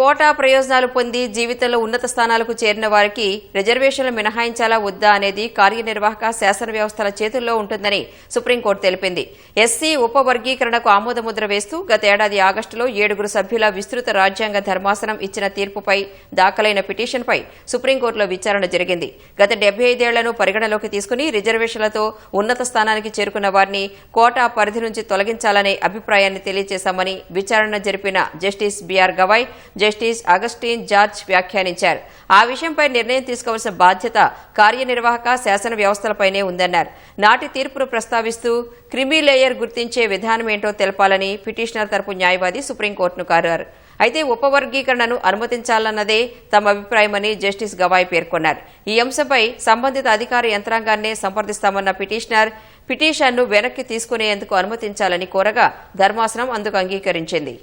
Quota ప్రయోజనాలు పొంది జీవితంలో ఉన్నత స్థానాలకు చేరిన వారికి రిజర్వేషన్లు మినహాయించాలా వద్దా అనేది కార్యనిర్వాహక శాసన వ్యవస్థల చేతుల్లో ఉంటుందని సుప్రీంకోర్టు తెలిపింది. ఎస్సీ ఉపవర్గీకరణకు ఆమోదముద్ర వేస్తూ గత ఏడాది ఆగస్టులో ఏడుగురు సభ్యుల విస్తృత రాజ్యాంగ ధర్మాసనం ఇచ్చిన తీర్పుపై దాఖలైన పిటిషన్పై సుప్రీంకోర్టులో విచారణ జరిగింది. గత డెబ్బై ఐదేళ్ళను పరిగణలోకి తీసుకుని రిజర్వేషన్లతో ఉన్నత స్థానానికి చేరుకున్న వారిని కోటా పరిధి నుంచి తొలగించాలనే అభిప్రాయాన్ని తెలియజేశామని విచారణ జరిపిన justice BR Gavai justice Augustine George వ్యాఖ్యానించారు. ఆ విషయంపై నిర్ణయం తీసుకోవాల్సిన బాధ్యత కార్యనిర్వాహక శాసన వ్యవస్థలపైనే ఉందన్నారు. నాటి తీర్పును ప్రస్తావిస్తూ క్రిమిలేయర్ గుర్తించే విధానం ఏంటో తెలపాలని పిటిషనర్ తరపు న్యాయవాది సుప్రీంకోర్టును కోరారు. అయితే ఉపవర్గీకరణను అనుమతించాలన్నదే తమ అభిప్రాయమని జస్టిస్ గవాయ్ పేర్కొన్నారు. ఈ అంశంపై సంబంధిత అధికార యంత్రాంగాన్నే సంప్రదిస్తామన్న పిటిషనర్ పిటిషన్ను వెనక్కి తీసుకునేందుకు అనుమతించాలని కోరగా ధర్మాసనం అందుకు అంగీకరించింది.